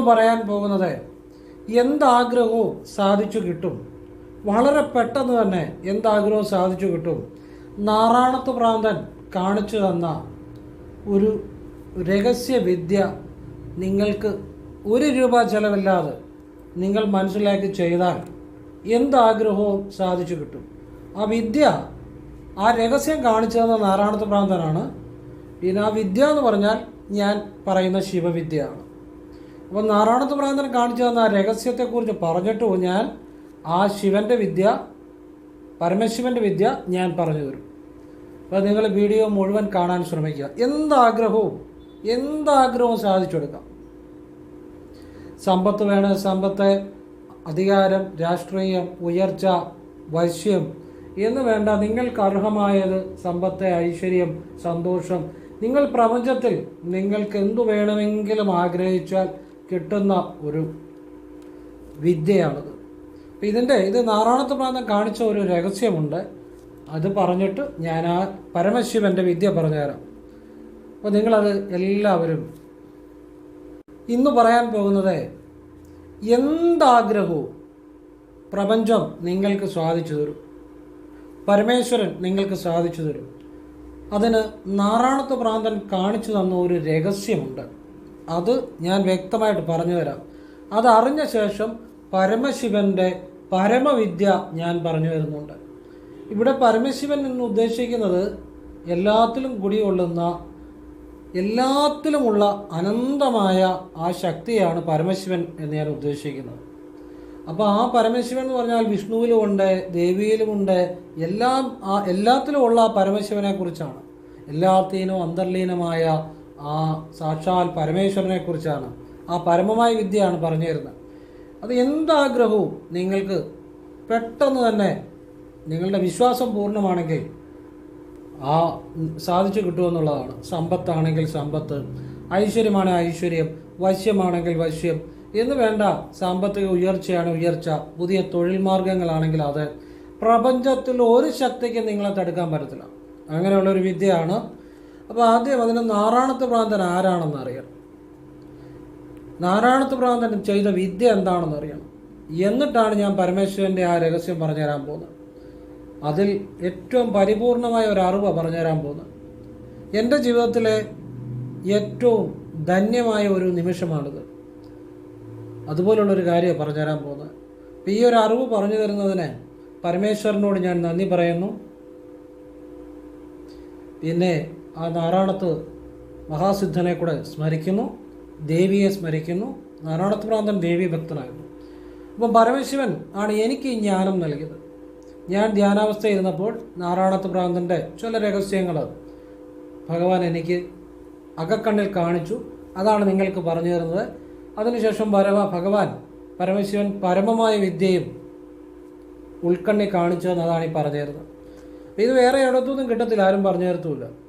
ഇന്ന് പറയാൻ പോകുന്നത് എന്താഗ്രഹവും സാധിച്ചു കിട്ടും. വളരെ പെട്ടെന്ന് തന്നെ എന്താഗ്രഹവും സാധിച്ചു കിട്ടും. നാറാണത്ത് പ്രാന്തൻ കാണിച്ചു തന്ന ഒരു രഹസ്യവിദ്യ നിങ്ങൾക്ക് ഒരു രൂപ ചെലവില്ലാതെ നിങ്ങൾ മനസ്സിലാക്കി ചെയ്താൽ എന്താഗ്രഹവും സാധിച്ചു കിട്ടും. ആ വിദ്യ ആ രഹസ്യം കാണിച്ചു തന്ന നാരായണത്ത് പ്രാന്തനാണ് പിന്നെ ആ വിദ്യ എന്ന് പറഞ്ഞാൽ ഞാൻ പറയുന്ന ശിവവിദ്യയാണ്. അപ്പോൾ നാരായണത്ത് പ്രാന്തൻ കാണിച്ചു തന്ന ആ രഹസ്യത്തെക്കുറിച്ച് പറഞ്ഞിട്ട് ഞാൻ ആ ശിവന്റെ വിദ്യ പരമശിവന്റെ വിദ്യ ഞാൻ പറഞ്ഞു തരും. അപ്പോൾ നിങ്ങൾ വീഡിയോ മുഴുവൻ കാണാൻ ശ്രമിക്കുക. എന്താഗ്രഹവും എന്താഗ്രഹവും സാധിച്ചെടുക്കാം സമ്പത്ത് വേണം സമ്പത്ത് അധികാരം രാഷ്ട്രീയം ഉയർച്ച വശ്യം എന്ന് വേണ്ട നിങ്ങൾക്ക് അർഹമായത് സമ്പത്ത് ഐശ്വര്യം സന്തോഷം. നിങ്ങൾ പ്രപഞ്ചത്തിൽ നിങ്ങൾക്ക് എന്തു വേണമെങ്കിലും ആഗ്രഹിച്ചാൽ കിട്ടുന്ന ഒരു വിദ്യയാണിത്. അപ്പം ഇതിന്റെ ഇത് നാറാണത്ത് പ്രാന്തം കാണിച്ച ഒരു രഹസ്യമുണ്ട്. അത് പറഞ്ഞിട്ട് ഞാൻ ആ പരമശിവന്റെ വിദ്യ പറഞ്ഞുതരാം. അപ്പോൾ നിങ്ങളത് എല്ലാവരും ഇന്ന് പറയാൻ പോകുന്നത് എന്താഗ്രഹവും പ്രപഞ്ചം നിങ്ങൾക്ക് സാധിച്ചു തരും. പരമേശ്വരൻ നിങ്ങൾക്ക് സാധിച്ചു തരും. അതിന് നാറാണത്ത് പ്രാന്തൻ കാണിച്ചു തന്ന ഒരു രഹസ്യമുണ്ട്. അത് ഞാൻ വ്യക്തമായിട്ട് പറഞ്ഞു തരാം അത് അറിഞ്ഞ ശേഷം പരമശിവന്റെ പരമവിദ്യ ഞാൻ പറഞ്ഞു വരുന്നുണ്ട് ഇവിടെ പരമശിവൻ എന്ന് ഉദ്ദേശിക്കുന്നത് എല്ലാത്തിലും കുടികൊള്ളുന്ന എല്ലാത്തിലുമുള്ള അനന്തമായ ആ ശക്തിയാണ് പരമശിവൻ എന്ന് ഞാൻ ഉദ്ദേശിക്കുന്നത്. അപ്പോൾ ആ പരമശിവൻ എന്ന് പറഞ്ഞാൽ വിഷ്ണുവിലുമുണ്ട് ദേവിയിലുമുണ്ട് എല്ലാം ആ എല്ലാത്തിലുമുള്ള ആ പരമശിവനെ കുറിച്ചാണ്. എല്ലാത്തിനും അന്തർലീനമായ ആ സാക്ഷാൽ പരമേശ്വരനെ കുറിച്ചാണ് ആ പരമമായ വിദ്യയാണ് പറഞ്ഞു തരുന്നത്. അത് എന്താഗ്രഹവും നിങ്ങൾക്ക് പെട്ടെന്ന് തന്നെ നിങ്ങളുടെ വിശ്വാസം പൂർണമാണെങ്കിൽ ആ സാധിച്ചു കിട്ടുമെന്നുള്ളതാണ്. സമ്പത്താണെങ്കിൽ സമ്പത്ത് ഐശ്വര്യമാണ് ഐശ്വര്യം വശ്യമാണെങ്കിൽ വശ്യം. എന്ന് വേണ്ട സാമ്പത്തിക ഉയർച്ചയാണ് ഉയർച്ച. പുതിയ തൊഴിൽ മാർഗങ്ങളാണെങ്കിൽ അത്. പ്രപഞ്ചത്തിൽ ഒരു ശക്തിക്ക് നിങ്ങളെ തടുക്കാൻ പറ്റത്തില്ല. അങ്ങനെയുള്ള ഒരു വിദ്യയാണ് അപ്പോൾ ആദ്യം അതിന് നാറാണത്ത് പ്രാന്തൻ ആരാണെന്ന് അറിയണം. നാരായണത്ത് പ്രാന്തൻ ചെയ്ത വിദ്യ എന്താണെന്ന് അറിയണം. എന്നിട്ടാണ് ഞാൻ പരമേശ്വരന്റെ ആ രഹസ്യം പറഞ്ഞു തരാൻ പോകുന്നത്. അതിൽ ഏറ്റവും പരിപൂർണമായ ഒരു അറിവ് പറഞ്ഞു തരാൻ പോകുന്നത്. എന്റെ ജീവിതത്തിലെ ഏറ്റവും ധന്യമായ ഒരു നിമിഷമാണിത്. അതുപോലുള്ളൊരു കാര്യം പറഞ്ഞു തരാൻ പോകുന്നത്. അപ്പോൾ ഈ ഒരു അറിവ് പറഞ്ഞു തരുന്നതിന് പരമേശ്വരനോട് ഞാൻ നന്ദി പറയുന്നു. പിന്നെ ആ നാരായണത്ത് മഹാസിദ്ധനെ കൂടെ സ്മരിക്കുന്നു ദേവിയെ സ്മരിക്കുന്നു. നാരായണത്ത് പ്രാന്തൻ ദേവി ഭക്തനായിരുന്നു അപ്പം പരമശിവൻ ആണ് എനിക്ക് ഈ ജ്ഞാനം നൽകിയത്. ഞാൻ ധ്യാനാവസ്ഥയിരുന്നപ്പോൾ നാരായണത്ത് പ്രാന്തന്റെ ചില രഹസ്യങ്ങൾ ഭഗവാൻ എനിക്ക് അകക്കണ്ണിൽ കാണിച്ചു. അതാണ് നിങ്ങൾക്ക് പറഞ്ഞു തരുന്നത്. അതിനുശേഷം പരമ ഭഗവാൻ പരമശിവൻ പരമമായ വിദ്യയും ഉൾക്കണ്ണി കാണിച്ചു എന്നതാണ് ഈ പറഞ്ഞു തരുന്നത്. ഇത് വേറെ എവിടത്തൊന്നും കിട്ടത്തില്ല ആരും പറഞ്ഞു തരത്തുമില്ല.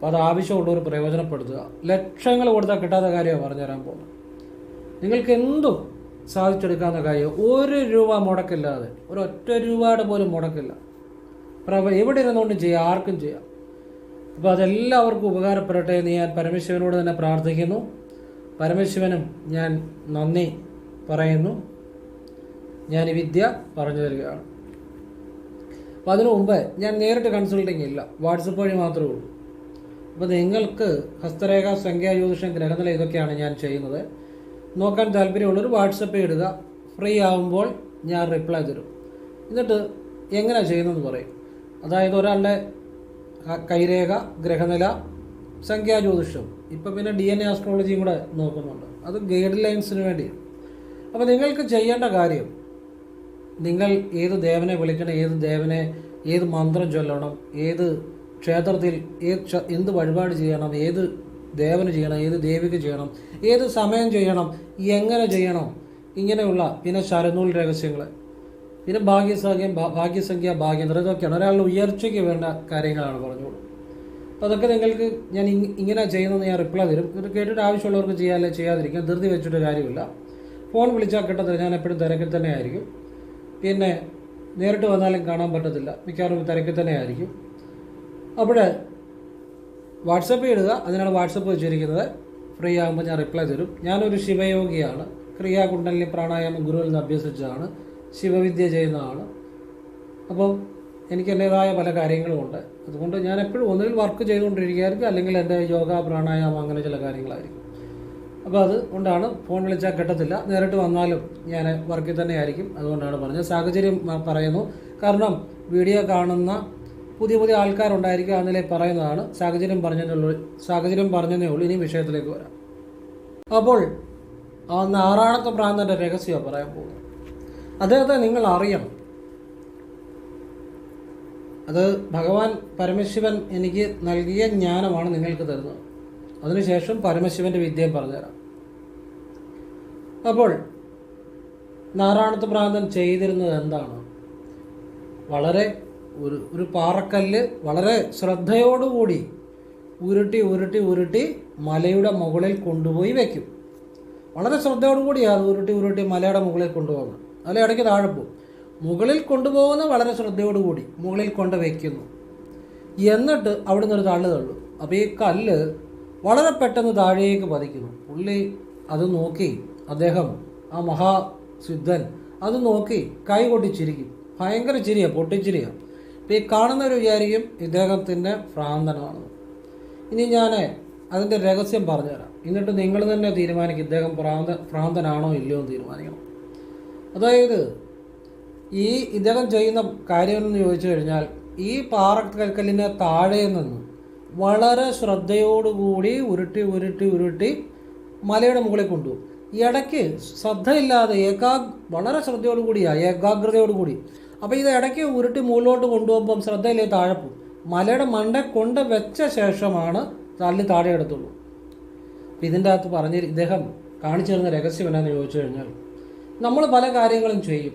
അപ്പോൾ അത് ആവശ്യമുള്ളവർ പ്രയോജനപ്പെടുത്തുക. ലക്ഷങ്ങൾ കൊടുത്താൽ കിട്ടാത്ത കാര്യമാണ് പറഞ്ഞു തരാൻ പോകുന്നത്. നിങ്ങൾക്ക് എന്തും സാധിച്ചെടുക്കാവുന്ന കാര്യം ഒരു രൂപ മുടക്കില്ലാതെ ഒരു ഒറ്റ രൂപയുടെ പോലും മുടക്കില്ല. പ്രഭ എവിടെ ഇരുന്നുകൊണ്ടും ചെയ്യാം? ആർക്കും ചെയ്യാം. അപ്പോൾ അതെല്ലാവർക്കും ഉപകാരപ്പെടട്ടെ എന്ന് ഞാൻ പരമശിവനോട് തന്നെ പ്രാർത്ഥിക്കുന്നു. പരമശിവനും ഞാൻ നന്ദി പറയുന്നു. ഞാൻ ഈ വിദ്യ പറഞ്ഞു തരികയാണ്. അപ്പോൾ അതിനു മുമ്പ് ഞാൻ നേരിട്ട് കൺസൾട്ടിങ് ഇല്ല. വാട്സപ്പ് വഴി മാത്രമേ ഉള്ളൂ. അപ്പോൾ നിങ്ങൾക്ക് ഹസ്തരേഖ സംഖ്യാ ജ്യോതിഷം ഗ്രഹനില ഇതൊക്കെയാണ് ഞാൻ ചെയ്യുന്നത്. നോക്കാൻ താല്പര്യമുള്ളവർ വാട്സപ്പ് ഇടുക. ഫ്രീ ആവുമ്പോൾ ഞാൻ റിപ്ലൈ തരും. എന്നിട്ട് എങ്ങനെ ചെയ്യുന്നതെന്ന് പറയും. അതായത് ഒരാളുടെ കൈരേഖ ഗ്രഹനില സംഖ്യാ ജ്യോതിഷം. ഇപ്പം പിന്നെ ഡി എൻ എ ആസ്ട്രോളജിയും കൂടെ നോക്കുന്നുണ്ട്. അത് ഗൈഡ് ലൈൻസിന് വേണ്ടി. അപ്പോൾ നിങ്ങൾക്ക് ചെയ്യേണ്ട കാര്യം നിങ്ങൾ ഏത് ദേവനെ വിളിക്കണം ഏത് ദേവനെ ഏത് മന്ത്രം ചൊല്ലണം ഏത് ക്ഷേത്രത്തിൽ ഏത് എന്ത് വഴിപാട് ചെയ്യണം? ഏത് ദേവന് ചെയ്യണം? ഏത് ദേവിക്ക് ചെയ്യണം? ഏത് സമയം ചെയ്യണം? എങ്ങനെ ചെയ്യണം? ഇങ്ങനെയുള്ള പിന്നെ ശരനൂൽ രഹസ്യങ്ങൾ പിന്നെ ഭാഗ്യസംഖ്യം ഭാഗ്യസംഖ്യ ഭാഗ്യ ഇതൊക്കെയാണ്. ഒരാളുടെ ഉയർച്ചയ്ക്ക് വേണ്ട കാര്യങ്ങളാണ് പറഞ്ഞോളൂ അപ്പോൾ അതൊക്കെ നിങ്ങൾക്ക് ഞാൻ ഇങ്ങനെ ചെയ്യുന്നതെന്ന് ഞാൻ റിപ്ലൈ തരും. ഇത് കേട്ടിട്ട് ആവശ്യമുള്ളവർക്ക് ചെയ്യാല്ലേ ചെയ്യാതിരിക്കാം. ധൃതി വെച്ചിട്ട് കാര്യമില്ല. ഫോൺ വിളിച്ചാൽ കിട്ടത്തില്ല. ഞാൻ എപ്പോഴും തിരക്കിൽ തന്നെ ആയിരിക്കും. പിന്നെ നേരിട്ട് വന്നാലും കാണാൻ പറ്റത്തില്ല. മിക്കവാറും തിരക്കിൽ തന്നെ ആയിരിക്കും. അവിടെ വാട്സപ്പ് ഇടുക അതിനാണ് വാട്സപ്പ് വെച്ചിരിക്കുന്നത്. ഫ്രീ ആകുമ്പോൾ ഞാൻ റിപ്ലൈ തരും. ഞാനൊരു ശിവയോഗിയാണ്. ക്രിയാകുണ്ടലിനി പ്രാണായാമം ഗുരുവിൽ നിന്ന് അഭ്യസിച്ചതാണ്. ശിവവിദ്യ ചെയ്യുന്നതാണ്. അപ്പം എനിക്ക് എന്റേതായ പല കാര്യങ്ങളുമുണ്ട്. അതുകൊണ്ട് ഞാൻ എപ്പോഴും ഒന്നുകിൽ വർക്ക് ചെയ്തുകൊണ്ടിരിക്കുകയായിരിക്കും അല്ലെങ്കിൽ എന്റെ യോഗ പ്രാണായാമം അങ്ങനെ ചില കാര്യങ്ങളായിരിക്കും. അപ്പോൾ അത് കൊണ്ടാണ് ഫോൺ വിളിച്ചാൽ കിട്ടത്തില്ല. നേരിട്ട് വന്നാലും ഞാൻ വർക്കിൽ തന്നെ ആയിരിക്കും അതുകൊണ്ടാണ് പറഞ്ഞത്. സാഹചര്യം പറയുന്നു. കാരണം വീഡിയോ കാണുന്ന പുതിയ പുതിയ ആൾക്കാരുണ്ടായിരിക്കുക അതിലെ പറയുന്നതാണ് സാഹചര്യം പറഞ്ഞതിനുള്ള സാഹചര്യം പറഞ്ഞതേ ഉള്ളൂ. ഇനി വിഷയത്തിലേക്ക് വരാം. അപ്പോൾ ആ നാറാണത്തെ ഭ്രാന്തന്റെ രഹസ്യമാണ് പറയാൻ പോകുന്നത് അദ്ദേഹത്തെ നിങ്ങൾ അറിയണം. അത് ഭഗവാൻ പരമശിവൻ എനിക്ക് നൽകിയ ജ്ഞാനമാണ് നിങ്ങൾക്ക് തരുന്നത്. അതിനുശേഷം പരമശിവന്റെ വിദ്യയും പറഞ്ഞുതരാം. അപ്പോൾ നാരായണത്ത് ഭ്രാന്തൻ ചെയ്തിരുന്നത് എന്താണ്? വളരെ ഒരു ഒരു പാറക്കല്ല് വളരെ ശ്രദ്ധയോടുകൂടി ഉരുട്ടി ഉരുട്ടി ഉരുട്ടി മലയുടെ മുകളിൽ കൊണ്ടുപോയി വയ്ക്കും വളരെ ശ്രദ്ധയോടുകൂടി അത് ഉരുട്ടി ഉരുട്ടി മലയുടെ മുകളിൽ കൊണ്ടുപോകുന്നത് അതിൽ ഇടയ്ക്ക് താഴെ പോകും. മുകളിൽ കൊണ്ടുപോകുന്ന വളരെ ശ്രദ്ധയോടുകൂടി മുകളിൽ കൊണ്ട് വയ്ക്കുന്നു എന്നിട്ട് അവിടെ നിന്ന് ഒരു തള്ളു തള്ളു. അപ്പോൾ ഈ കല്ല് വളരെ പെട്ടെന്ന് താഴേക്ക് പതിക്കുന്നു. പുള്ളി അത് നോക്കി അദ്ദേഹം ആ മഹാസിദ്ധൻ അത് നോക്കി കൈ കൊട്ടിച്ചിരിക്കും ഭയങ്കര ചിരിയാണ് പൊട്ടിച്ചിരിയാണ് അപ്പോൾ ഈ കാണുന്നവർ വിചാരിക്കും ഇദ്ദേഹത്തിന്റെ ഭ്രാന്തനാണെന്ന്. ഇനി ഞാൻ അതിന്റെ രഹസ്യം പറഞ്ഞുതരാം. എന്നിട്ട് നിങ്ങൾ തന്നെ തീരുമാനിക്കും ഇദ്ദേഹം ഭ്രാന്ത ഭ്രാന്തനാണോ ഇല്ലയോ എന്ന് തീരുമാനിക്കണം. അതായത് ഈ ഇദ്ദേഹം ചെയ്യുന്ന കാര്യമെന്ന് ചോദിച്ചു കഴിഞ്ഞാൽ ഈ പാറക്കൽക്കല്ലിനെ താഴെ നിന്ന് വളരെ ശ്രദ്ധയോടുകൂടി ഉരുട്ടി ഉരുട്ടി ഉരുട്ടി മലയുടെ മുകളിൽ കൊണ്ടുപോകും. ഇടയ്ക്ക് ശ്രദ്ധയില്ലാതെ ഏകാ വളരെ ശ്രദ്ധയോടുകൂടിയാണ് ഏകാഗ്രതയോടുകൂടി അപ്പോൾ ഇത് ഇടയ്ക്ക് ഉരുട്ടി മുകളിലോട്ട് കൊണ്ടുപോകുമ്പം ശ്രദ്ധയിലേ താഴെ മലയുടെ മണ്ട കൊണ്ട് വെച്ച ശേഷമാണ് തള്ളി താഴെ എടുത്തുള്ളൂ. അപ്പം ഇതിന്റെ അകത്ത് പറഞ്ഞ ഇദ്ദേഹം കാണിച്ചു തരുന്ന രഹസ്യം എന്നാന്ന് ചോദിച്ചു കഴിഞ്ഞാൽ നമ്മൾ പല കാര്യങ്ങളും ചെയ്യും.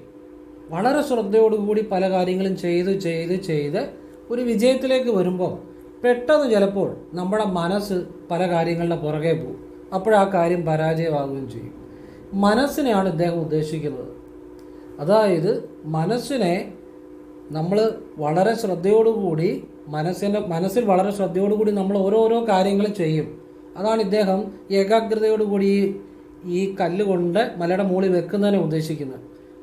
വളരെ ശ്രദ്ധയോടുകൂടി പല കാര്യങ്ങളും ചെയ്ത് ചെയ്ത് ചെയ്ത് ഒരു വിജയത്തിലേക്ക് വരുമ്പോൾ പെട്ടെന്ന് ചിലപ്പോൾ നമ്മുടെ മനസ്സ് പല കാര്യങ്ങളുടെ പുറകെ പോകും. അപ്പോഴാ കാര്യം പരാജയമാകുകയും ചെയ്യും. മനസ്സിനെയാണ് ഇദ്ദേഹം ഉദ്ദേശിക്കുന്നത്. അതായത് മനസ്സിനെ നമ്മൾ വളരെ ശ്രദ്ധയോടുകൂടി മനസ്സിനെ മനസ്സിൽ വളരെ ശ്രദ്ധയോടുകൂടി നമ്മൾ ഓരോരോ കാര്യങ്ങൾ ചെയ്യും. അതാണ് ഇദ്ദേഹം ഏകാഗ്രതയോടുകൂടി ഈ ഈ കല്ല് കൊണ്ട് മലയുടെ മുകളിൽ വെക്കുന്നതിനെ ഉദ്ദേശിക്കുന്നത്.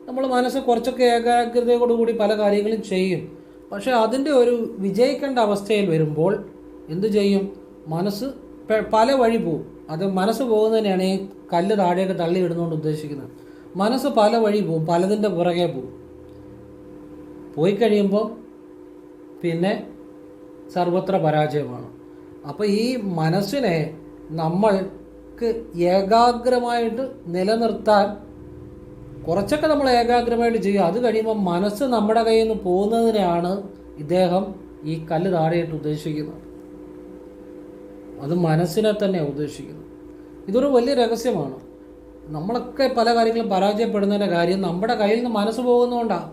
നമ്മൾ മനസ്സ് കുറച്ചൊക്കെ ഏകാഗ്രതയോടുകൂടി പല കാര്യങ്ങളും ചെയ്യും. പക്ഷേ അതിന്റെ ഒരു വിജയിക്കേണ്ട അവസ്ഥയിൽ വരുമ്പോൾ എന്തു ചെയ്യും? മനസ്സ് പല വഴി പോവും. അത് മനസ്സ് പോകുന്നതിനെയാണ് ഈ കല്ല് താഴേക്ക് തള്ളി ഇടുന്നതുകൊണ്ട് ഉദ്ദേശിക്കുന്നത്. മനസ്സ് പല വഴി പോവും പലതിന്റെ പുറകെ പോവും. പോയി കഴിയുമ്പോൾ പിന്നെ സർവത്ര പരാജയമാണ്. അപ്പോൾ ഈ മനസ്സിനെ നമ്മൾക്ക് ഏകാഗ്രമായിട്ട് നിലനിർത്താൻ കുറച്ചൊക്കെ നമ്മൾ ഏകാഗ്രമായിട്ട് ചെയ്യുക. അത് കഴിയുമ്പോൾ മനസ്സ് നമ്മുടെ കയ്യിൽ നിന്ന് പോകുന്നതിനെയാണ് ഇദ്ദേഹം ഈ കല്ല് താഴെയിട്ട് ഉദ്ദേശിക്കുന്നത്. അത് മനസ്സിനെ തന്നെ ഉദ്ദേശിക്കുന്നത് ഇതൊരു വലിയ രഹസ്യമാണ്. നമ്മളൊക്കെ പല കാര്യങ്ങളും പരാജയപ്പെടുന്നതിന്റെ കാര്യം നമ്മുടെ കയ്യിൽ നിന്ന് മനസ്സ് പോകുന്നതുകൊണ്ടാണ്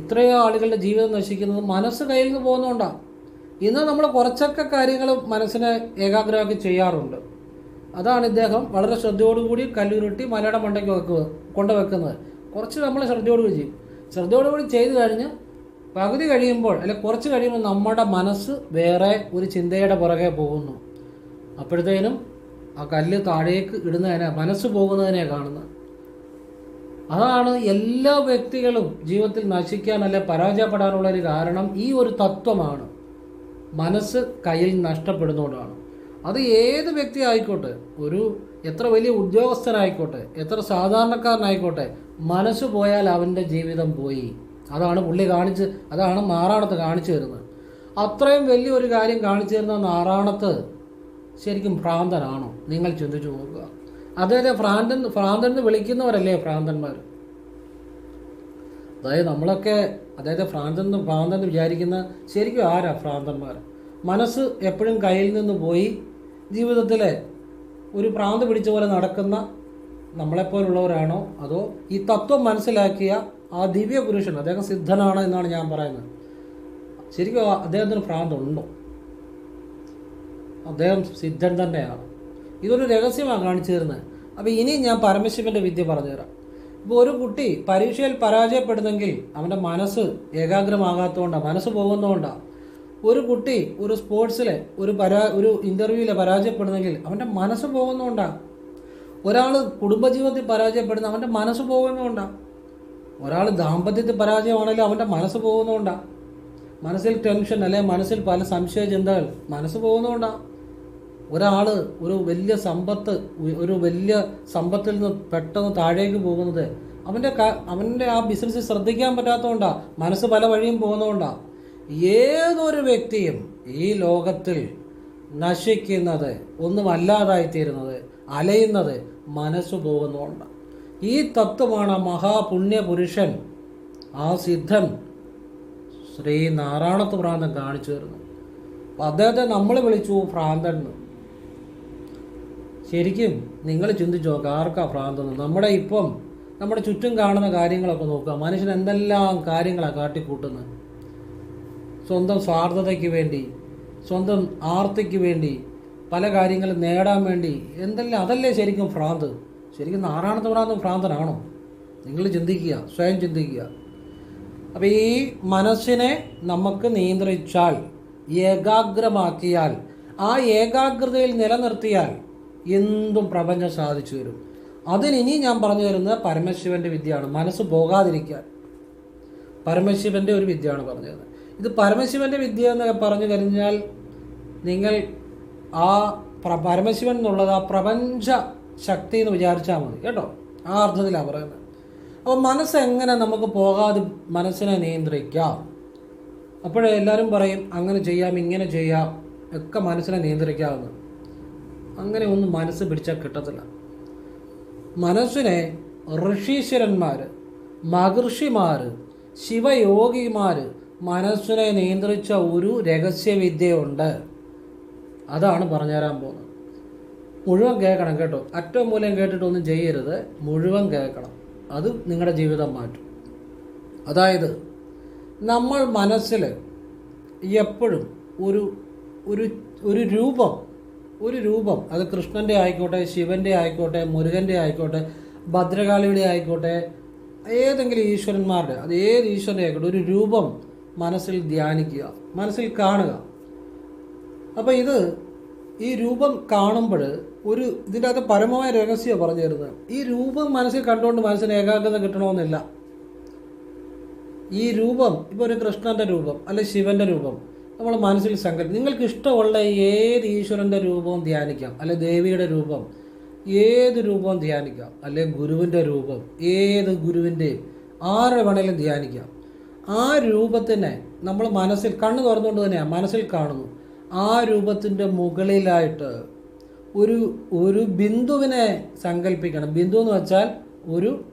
ഇത്രയോ ആളുകളുടെ ജീവിതം നശിക്കുന്നത് മനസ്സ് കയ്യിൽ നിന്ന് പോകുന്നതുകൊണ്ടാണ് ഇന്ന് നമ്മൾ കുറച്ചൊക്കെ കാര്യങ്ങൾ മനസ്സിനെ ഏകാഗ്രമാക്കി ചെയ്യാറുണ്ട്. അതാണ് ഇദ്ദേഹം വളരെ ശ്രദ്ധയോടുകൂടി കല്ലുരുട്ടി മലയുടെ മണ്ടയ്ക്ക് വെക്കുക കൊണ്ടുവെക്കുന്നത്. കുറച്ച് നമ്മൾ ശ്രദ്ധയോടുകൂടി ചെയ്യും. ശ്രദ്ധയോടുകൂടി ചെയ്തു കഴിഞ്ഞ് പകുതി കഴിയുമ്പോൾ അല്ലെ കുറച്ച് കഴിയുമ്പോൾ നമ്മുടെ മനസ്സ് വേറെ ഒരു ചിന്തയുടെ പുറകെ പോകുന്നു. അപ്പോഴത്തേനും ആ കല്ല് താഴേക്ക് ഇടുന്നതിനെ മനസ്സ് പോകുന്നതിനെ കാണുന്നത് അതാണ് എല്ലാ വ്യക്തികളും ജീവിതത്തിൽ നശിക്കാൻ അല്ലെ പരാജയപ്പെടാനുള്ള ഒരു കാരണം. ഈ ഒരു തത്വമാണ്. മനസ്സ് കയ്യിൽ നഷ്ടപ്പെടുന്നതുകൊണ്ടാണ്. അത് ഏത് വ്യക്തി ആയിക്കോട്ടെ ഒരു എത്ര വലിയ ഉദ്യോഗസ്ഥനായിക്കോട്ടെ എത്ര സാധാരണക്കാരനായിക്കോട്ടെ മനസ്സ് പോയാൽ അവന്റെ ജീവിതം പോയി. അതാണ് പുള്ളി കാണിച്ച് അതാണ് നാറാണത്ത് കാണിച്ചു തരുന്നത്. അത്രയും വലിയൊരു കാര്യം കാണിച്ചു തരുന്ന നാറാണത്ത് ശരിക്കും ഭ്രാന്തനാണോ? നിങ്ങൾ ചിന്തിച്ചു നോക്കുക. അദ്ദേഹത്തെ ഭ്രാന്തൻ ഭ്രാന്തൻ എന്ന് വിളിക്കുന്നവരല്ലേ ഭ്രാന്തന്മാർ? അതായത് നമ്മളൊക്കെ അദ്ദേഹത്തെ ഭ്രാന്തൻ എന്ന് ഭ്രാന്തൻ എന്ന് വിചാരിക്കുന്ന ശരിക്കും ആരാ ഭ്രാന്തന്മാർ? മനസ്സ് എപ്പോഴും കയ്യിൽ നിന്ന് പോയി ജീവിതത്തിലെ ഒരു ഭ്രാന്ത് പിടിച്ച പോലെ നടക്കുന്ന നമ്മളെപ്പോലുള്ളവരാണോ? അതോ ഈ തത്വം മനസ്സിലാക്കിയ ആ ദിവ്യ പുരുഷൻ അദ്ദേഹം സിദ്ധനാണ് എന്നാണ് ഞാൻ പറയുന്നത്. ശരിക്കും അദ്ദേഹത്തിന് ഭ്രാന്തുണ്ടോ? അദ്ദേഹം സിദ്ധൻ തന്നെയാണ്. ഇതൊരു രഹസ്യമാണ് കാണിച്ചു തരുന്നത് അപ്പോൾ ഇനി ഞാൻ പരമശിവന്റെ വിദ്യ പറഞ്ഞുതരാം. ഇപ്പോൾ ഒരു കുട്ടി പരീക്ഷയിൽ പരാജയപ്പെടുന്നെങ്കിൽ അവന്റെ മനസ്സ് ഏകാഗ്രമാകാത്തതുകൊണ്ടാണ് മനസ്സ് പോകുന്നതുകൊണ്ടാണ് ഒരു കുട്ടി ഒരു സ്പോർട്സിലെ ഒരു പരാ ഒരു ഇന്റർവ്യൂവിലെ പരാജയപ്പെടുന്നെങ്കിൽ അവന്റെ മനസ്സ് പോകുന്നതുകൊണ്ടാണ് ഒരാൾ കുടുംബജീവിതത്തിൽ പരാജയപ്പെടുന്ന അവന്റെ മനസ്സ് പോകുന്നതുകൊണ്ടാണ് ഒരാൾ ദാമ്പത്യത്തിൽ പരാജയമാണെങ്കിലും അവന്റെ മനസ്സ് പോകുന്നതുകൊണ്ടാണ് മനസ്സിൽ ടെൻഷൻ അല്ലെങ്കിൽ മനസ്സിൽ പല സംശയ ചിന്തകൾ മനസ്സ് പോകുന്നുകൊണ്ടാ ഒരാൾ ഒരു വലിയ സമ്പത്ത് ഒരു വലിയ സമ്പത്തിൽ നിന്ന് പെട്ടെന്ന് താഴേക്ക് പോകുന്നത് അവന്റെ അവന്റെ ആ ബിസിനസ് ശ്രദ്ധിക്കാൻ പറ്റാത്തതുകൊണ്ടാണ് മനസ്സ് പല വഴിയും പോകുന്നതുകൊണ്ടാണ് ഏതൊരു വ്യക്തിയും ഈ ലോകത്തിൽ നശിക്കുന്നത് ഒന്നും അല്ലാതായിത്തീരുന്നത് അലയുന്നത് മനസ്സ് പോകുന്നതുകൊണ്ടാണ് ഈ തത്വമാണ് മഹാപുണ്യപുരുഷൻ ആ സിദ്ധൻ ശ്രീ നാരായണത്ത് ഭ്രാന്തൻ കാണിച്ചു തരുന്നത്. അപ്പം അദ്ദേഹത്തെ നമ്മൾ വിളിച്ചു ഭ്രാന്തൻ ശരിക്കും നിങ്ങൾ ചിന്തിച്ചു നോക്കുക ആർക്കാ ഭ്രാന്തെന്ന് നമ്മുടെ ഇപ്പം നമ്മുടെ ചുറ്റും കാണുന്ന കാര്യങ്ങളൊക്കെ നോക്കുക. മനുഷ്യൻ എന്തെല്ലാം കാര്യങ്ങളാണ് കാട്ടിക്കൂട്ടുന്നത്? സ്വന്തം സ്വാർത്ഥതയ്ക്ക് വേണ്ടി സ്വന്തം ആർത്തിക്ക് വേണ്ടി പല കാര്യങ്ങളും നേടാൻ വേണ്ടി എന്തെല്ലാം അതല്ലേ ശരിക്കും ഭ്രാന്ത് ശരിക്കും നാരായണത്തെ ഭ്രാന്ത് ഭ്രാന്തനാണോ നിങ്ങൾ ചിന്തിക്കുക സ്വയം ചിന്തിക്കുക. അപ്പോൾ ഈ മനസ്സിനെ നമുക്ക് നിയന്ത്രിച്ചാൽ ഏകാഗ്രമാക്കിയാൽ ആ ഏകാഗ്രതയിൽ നിലനിർത്തിയാൽ എന്തും പ്രപഞ്ചം സാധിച്ചു വരും അതിനി ഞാൻ പറഞ്ഞു തരുന്നത് പരമശിവന്റെ വിദ്യയാണ്. മനസ്സ് പോകാതിരിക്കാൻ. പരമശിവന്റെ ഒരു വിദ്യയാണ് പറഞ്ഞു തരുന്നത്. ഇത് പരമശിവന്റെ വിദ്യ എന്ന് പറഞ്ഞു കഴിഞ്ഞാൽ നിങ്ങൾ ആ പ്ര- പരമശിവൻ എന്നുള്ളത് ആ പ്രപഞ്ച ശക്തി എന്ന് വിചാരിച്ചാൽ മതി. കേട്ടോ? ആ അർത്ഥത്തിലാണ് പറയുന്നത്. അപ്പോൾ മനസ്സ് എങ്ങനെ നമുക്ക് പോകാതെ മനസ്സിനെ നിയന്ത്രിക്കാം? അപ്പോഴേ എല്ലാവരും പറയും അങ്ങനെ ചെയ്യാം ഇങ്ങനെ ചെയ്യാം ഒക്കെ മനസ്സിനെ നിയന്ത്രിക്കാമെന്ന് അങ്ങനെ ഒന്നും മനസ്സ് പിടിച്ചാൽ കിട്ടത്തില്ല. മനസ്സിനെ ഋഷീശ്വരന്മാർ മഹർഷിമാർ ശിവയോഗിമാർ മനസ്സിനെ നിയന്ത്രിച്ച ഒരു രഹസ്യവിദ്യയുണ്ട്. അതാണ് പറഞ്ഞുതരാൻ പോകുന്നത്. മുഴുവൻ കേൾക്കണം കേട്ടോ. അറ്റവും മൂലം കേട്ടിട്ടൊന്നും ചെയ്യരുത്. മുഴുവൻ കേൾക്കണം. അത് നിങ്ങളുടെ ജീവിതം മാറ്റും. അതായത് നമ്മൾ മനസ്സിൽ എപ്പോഴും ഒരു ഒരു ഒരു രൂപം ഒരു രൂപം. അത് കൃഷ്ണന്റെ ആയിക്കോട്ടെ ശിവന്റെ ആയിക്കോട്ടെ മുരുകന്റെ ആയിക്കോട്ടെ ഭദ്രകാളിയുടെ ആയിക്കോട്ടെ ഏതെങ്കിലും ഈശ്വരന്മാരുടെ അത് ഏത് ഈശ്വരന്റെ ആയിക്കോട്ടെ ഒരു രൂപം മനസ്സിൽ ധ്യാനിക്കുക മനസ്സിൽ കാണുക. അപ്പോൾ ഇത് ഈ രൂപം കാണുമ്പോൾ ഒരു ഇതിന്റെ അകത്ത് പരമമായ രഹസ്യം പറഞ്ഞു തരുന്നത്. ഈ രൂപം മനസ്സിൽ കണ്ടുകൊണ്ട് മനസ്സിന് ഏകാഗ്രത കിട്ടണമെന്നില്ല. ഈ രൂപം ഇപ്പോൾ ഒരു കൃഷ്ണന്റെ രൂപം അല്ലെ ശിവന്റെ രൂപം നമ്മൾ മനസ്സിൽ സങ്കല്പം. നിങ്ങൾക്ക് ഇഷ്ടമുള്ള ഏത് ഈശ്വരന്റെ രൂപവും ധ്യാനിക്കാം. അല്ലെ ദേവിയുടെ രൂപം. ഏത് രൂപവും ധ്യാനിക്കാം. അല്ലെ ഗുരുവിന്റെ രൂപം. ഏത് ഗുരുവിന്റെയും ആരെ വേണേലും ധ്യാനിക്കാം. ആ രൂപത്തിനെ നമ്മൾ മനസ്സിൽ കണ്ണ് തുറന്നുകൊണ്ട് തന്നെയാണ് മനസ്സിൽ കാണുന്നു. ആ രൂപത്തിന്റെ മുകളിലായിട്ട് ഒരു ഒരു ബിന്ദുവിനെ സങ്കല്പിക്കണം. ബിന്ദു എന്ന് വെച്ചാൽ ഒരു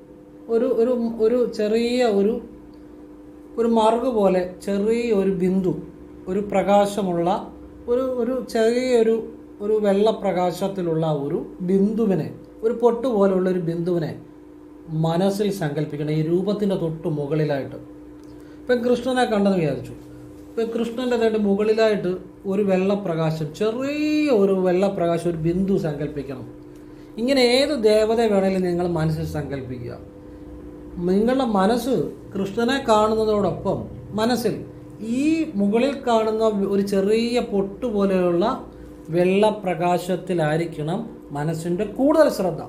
ഒരു ഒരു ഒരു ചെറിയ ഒരു ഒരു മറുക് പോലെ ചെറിയ ഒരു ബിന്ദു. ഒരു പ്രകാശമുള്ള ഒരു ഒരു ചെറിയൊരു ഒരു വെള്ളപ്രകാശത്തിലുള്ള ഒരു ബിന്ദുവിനെ ഒരു പൊട്ട് പോലെയുള്ള ഒരു ബിന്ദുവിനെ മനസ്സിൽ സങ്കല്പിക്കണം ഈ രൂപത്തിന്റെ തൊട്ട് മുകളിലായിട്ട്. ഇപ്പം കൃഷ്ണനെ കണ്ടെന്ന് വിചാരിച്ചു. ഇപ്പം കൃഷ്ണന്റെ തേട്ട് മുകളിലായിട്ട് ഒരു വെള്ളപ്രകാശം ചെറിയ ഒരു വെള്ളപ്രകാശം ഒരു ബിന്ദു സങ്കല്പിക്കണം ഇങ്ങനെ ഏത് ദേവത വേണമെങ്കിലും നിങ്ങൾ മനസ്സിൽ സങ്കല്പിക്കുക നിങ്ങളുടെ മനസ്സ് കൃഷ്ണനെ കാണുന്നതോടൊപ്പം മനസ്സിൽ ഈ മുകളിൽ കാണുന്ന ഒരു ചെറിയ പൊട്ട് പോലെയുള്ള വെള്ളപ്രകാശത്തിലായിരിക്കണം മനസ്സിന്റെ കൂടുതൽ ശ്രദ്ധ.